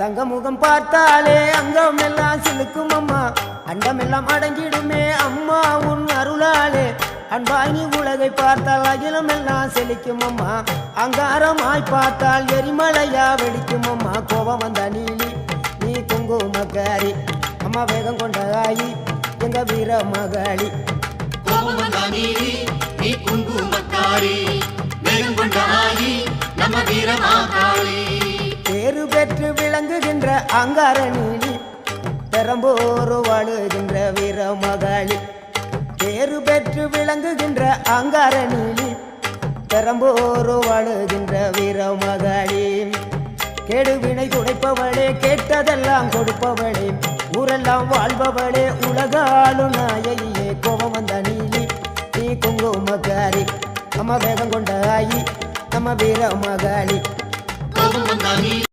தங்க முகம் பார்த்தாலே அங்கம் எல்லாம் சிலுக்கும் அம்மா. அண்டம் எல்லாம் அடங்கிடுமே அம்மா உன் அருளாலே. அன்பாங்கி உலகை பார்த்தால் அகிலம் எல்லாம் செழிக்கும் அம்மா. அங்காரமாய் பார்த்தால் எரிமலையா வெடிக்கும் அம்மா. கோபம் வந்த நீலி நீ குங்குமக்காரி அம்மா வேகம் கொண்ட ஆயி எங்க வீர மகாளி. கோபம் வந்தா நீரி நீ குங்குமக்காரி வேகம் கொண்ட ஆயி நம்ம வீரமாகாளி பேரு விளங்குகின்ற அங்கார நீலி பெரம்போரு வாழுகின்ற வீரமகாளி பேரு பெற்று விளங்குகின்ற அங்கார நீலி பெரம்போரு வாழுகின்ற வீரமகாளி கெடுவினை துடைப்பவளே கேட்டதெல்லாம் கொடுப்பவளே ஊரெல்லாம் வாழ்பவளே உலகாலும் நாயகியே கோபம் வந்த நீலி நீ குங்குமக்காரி நம்ம வேகம் கொண்ட ஆயி நம்ம வீரமகாளி கோபம்